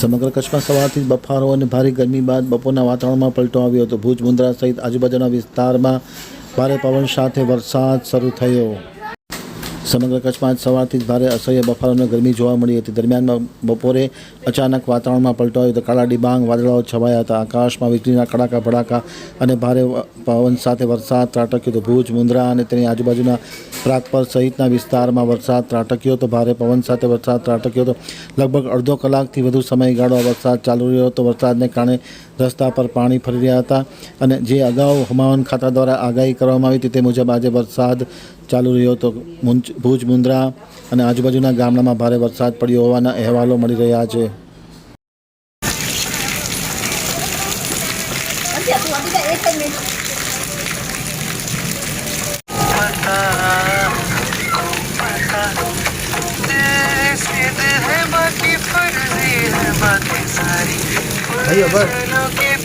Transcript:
સમગ્ર કચ્છમાં સવારથી બફારો અને ભારે ગરમી બાદ બપોરના વાતાવરણમાં પલટો આવ્યો હતો. ભુજ મુંદ્રા સહિત આજુબાજુના વિસ્તારમાં ભારે પવન સાથે વરસાદ શરૂ થયો. સમગ્ર કચ્છમાં આજ સવારથી જ ભારે અસહ્ય બફારો ગરમી જોવા મળી હતી. દરમિયાન બપોરે અચાનક વાતાવરણમાં પલટો આવ્યો તો કાળા ડિબાંગ વાદળાઓ છવાયા હતા. આકાશમાં વીજળીના કડાકા ભડાકા અને ભારે પવન સાથે વરસાદ ત્રાટક્યો હતો. ભુજ મુન્દ્રા અને તેની આજુબાજુના પ્રાગપર સહિતના વિસ્તારમાં વરસાદ ત્રાટક્યો હતો. ભારે પવન સાથે વરસાદ ત્રાટક્યો હતો. લગભગ અડધો કલાકથી વધુ સમયગાળો વરસાદ ચાલુ રહ્યો હતો. વરસાદને કારણે રસ્તા પર પાણી ફરી રહ્યા હતા અને જે અગાઉ હવામાન ખાતા દ્વારા આગાહી કરવામાં આવી હતી તે મુજબ આજે વરસાદ ચાલુ રહ્યો હતો. ભુજ મુન્દ્રા અને આજુબાજુના ગામડામાં ભારે વરસાદ પડ્યો હોવાના અહેવાલો મળી રહ્યા છે. है